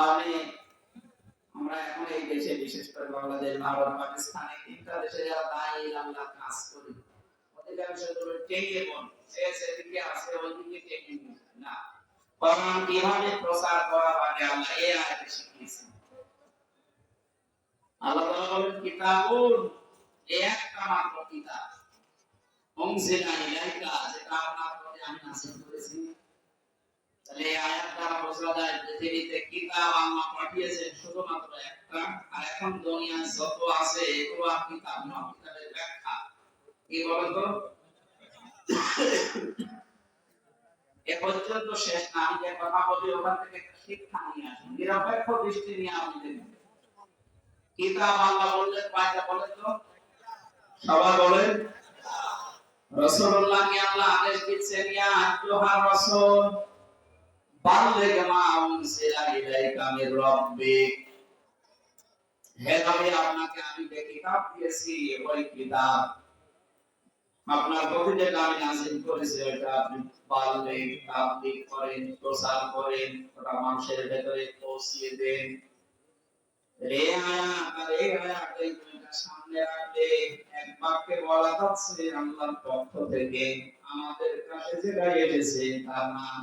আমি আমরা এখন এই দেশে, বিশেষ করে বাংলাদেশ, ভারত, পাকিস্তানে তিনটা দেশে যারা দায়ী আল্লাহ কাজ করি, অধিকাংশগুলো টেকে বল সে সেদিকে আসে ওইদিকে টেকে না কোরআন কীভাবে প্রচার করা লাগে আল্লাহ এই আয়াতে শিখিয়েছেন। আল্লাহ তাআলা বলেন, কিতাবুন একটা মাত্র কিতাব। উনজিলা ইলাইকা, যেটা আপনার প্রতি আমি নাযিল করেছি। তাহলে এই আয়াত দ্বারা বোঝা যায় পৃথিবীতে কিতাব আল্লাহ পাঠিয়েছেন শুধুমাত্র একটা, আর এখন দুনিয়ায় যত আছে, এগুলো আর কিতাব নয় কিতাবের ব্যাখ্যা। কি বলেন তো এ পর্যন্ত শেষ না, আমি যে কথা বলি, ওখান থেকে শিক্ষা নিয়ে আসি নিরপেক্ষ দৃষ্টি নিয়ে আপনি কিতাব আল্লাহ বললেন কয়টা বলেন তো? সবাই বলেন। রাসূলুল্লাহকে আল্লাহ আদেশ দিচ্ছেন, ইয়া আইয়ুহার রাসূল। বাল্লিগ মা উনসিলা মানুষের ভেতরে পৌঁছিয়ে দেন বলা যাচ্ছে পক্ষ থেকে আমাদের কাছে যেটা এসেছে, তার নাম।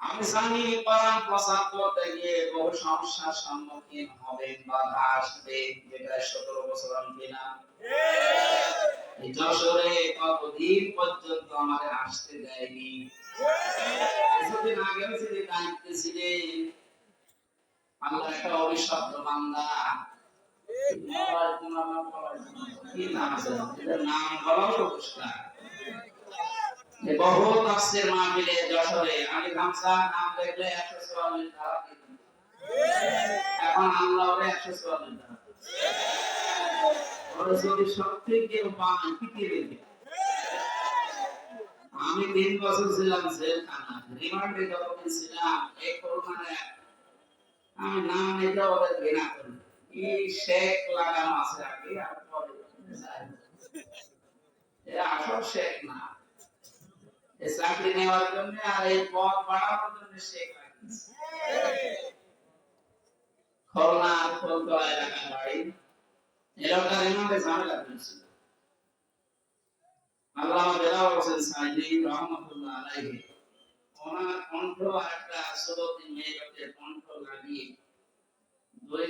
আমি জানি কোরআন প্রচার করতে গিয়ে বহু সমস্যার সম্মুখীন হবেন বাধা আসবে যেটা সতেরো বছর দিলাম এই যশোরে কতদিন পর্যন্ত আমাদের আসতে দেয়নি? কিছুদিন দায়িত্বে ছিলেন। আল্লাহ একটা অভিশপ্ত বান্দা। কি নাম নাম বলাও বহু তাফসীর মাহফিলে যশোরে আমি গামছা নাম দেখলে 144 ধারা এখন আল্লাহ ওরে 144 ধারা। যদি পান পিটিয়ে দেবে? আমি তিন বছর ছিলাম জেলখানা, রিমান্ডে ছিলাম, এই আমি নাম নিতে ওদের ঘৃণা করি। শেখ লাগানো আছে আগে, আর পরে। আসল শেখ না। এই চাকরি নেওয়ার জন্য আর এই পদ বাড়ানোর জন্য আর একটা মেয়েকে কণ্ঠ লাগিয়ে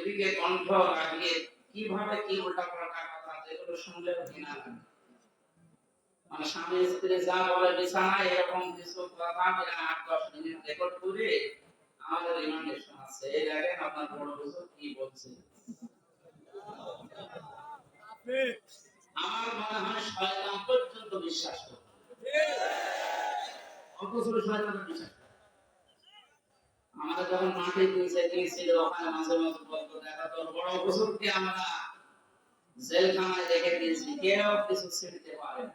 দিকে কণ্ঠ লাগিয়ে কীভাবে কি উল্টা পাল্টা কথা যেগুলো শুনলে ঘৃণা লাগে। মানে স্বামী স্ত্রী যা বলে বিছানায়, এরকম কিছু কথা আট, দশ মিনিট রেকর্ড করে আমাদের রিমান্ডে শোনাচ্ছে। এই দেখেন আপনার বড় হুজুর কি বলছে। আমার মনে হয় শয়তান পর্যন্ত বিশ্বাস করে আমাদের যখন মাঠে দেখা বড় আমরা জেলখানায় দিয়েছি, কেউ কিছু ছিঁড়তে পারে না।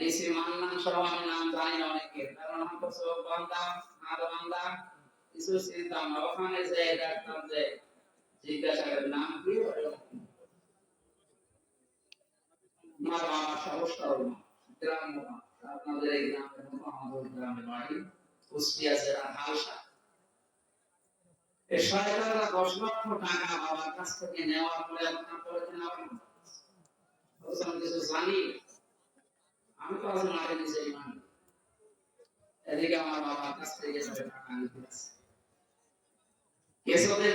ডিসি মান্নান সহ আমি নাম জানি না অনেকে। কারণ আমার তো চোখ বান্ধা হাত বান্ধা কিছু চিন্তা না। ওখানে যে দেখতাম যে জিজ্ঞাসা করে, নাম কি? আপনাদের এই গ্রামের মতো আমাদের বাড়ি, কুষ্টিয়া জেলার হালসা এই শয়তানরা দশ লক্ষ টাকা বাবার কাছ থেকে নেওয়ার পরে আপনার কিছু জানি আমি তো আজ মারে নিজে ইমান এদিকে আমার বাবার কাছ থেকে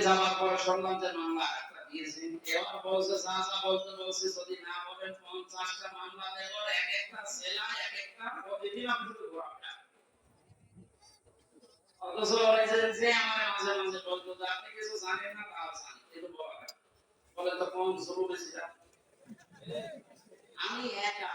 যাওয়ার পর মামলা একটা দিয়েছি। এবার বলছে বলতে বলছে, যদি না বলেন পঞ্চাশটা মামলা দেবো, এক একটা জেলা, এক একটা প্রতিদিন শুধু আমি একা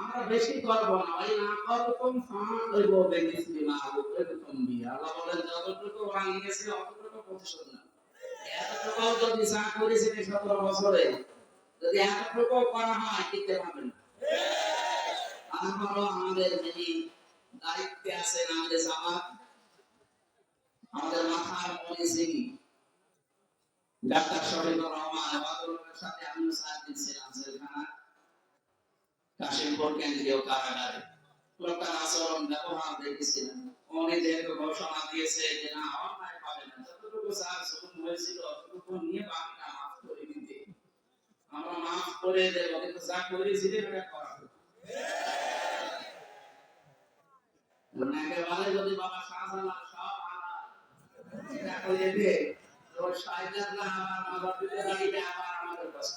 আমরা বেশি করব না না করতাম ফাঁক হইব দেখেছি না এরকম বিয়ে আল্লাহ বলেন, যতটুকু ভাঙে অতটুকু প্রতিশোধ না এতটুকু যদি চা করেছেন এই সতেরো বছরে, যদি এতটুকু করা হয়, টিকতে পারবেন না। আমাদের দায়িত্বে আছেন, আমাদের আমাদের মাথার ডাক্তার আবাদুলের সাথে জেলখানা কাশিমপুর কেন্দ্রীয় কারাগারে লোকটার আচরণ ব্যবহার দেখেছিলাম। উনি যেহেতু ঘোষণা দিয়েছে যে না অন্যায় পাবে না। যতটুকু স্যার শুরু হয়েছিল ততটুকু নিয়ে বাকিটা মাফ করে দিতে। আমরা মাফ করে দেবো কিন্তু যা করেছিলেন ওটা করা একেবারে যদি বাবা শাহজালাল সব হারায়, এটা করে দে, তো শাহজাদরা আবার মাদার পিতার বাড়িতে আবার আমাদের কষ্ট।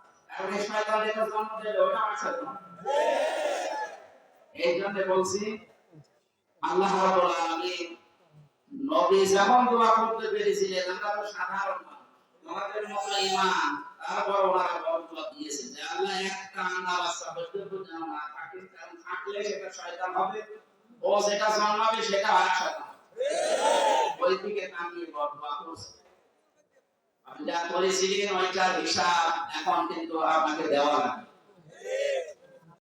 আর এই শয়তানের জন্ম দিলে আছে তো এই জন্য বলছি, আল্লাহ রাব্বুল আলামিন নবী যেমন দোয়া করতে পেরেছিলেন, আমরা তো সাধারণ আমাদের মতো ইমান তারপর ওনারা বরকত দিয়েছে যে আল্লাহ একটা আন্ডা বাচ্চা পর্যন্ত যেন না থাকে থাকলে সেটা শয়তান হবে, ও যেটা জন্মাবে সেটা আর শয়তান। ওই দিকে তাকিয়ে বরকত করছে আমি যা করেছি অনেকটা হিসাব এখন কিন্তু আমাকে দেওয়া লাগবে।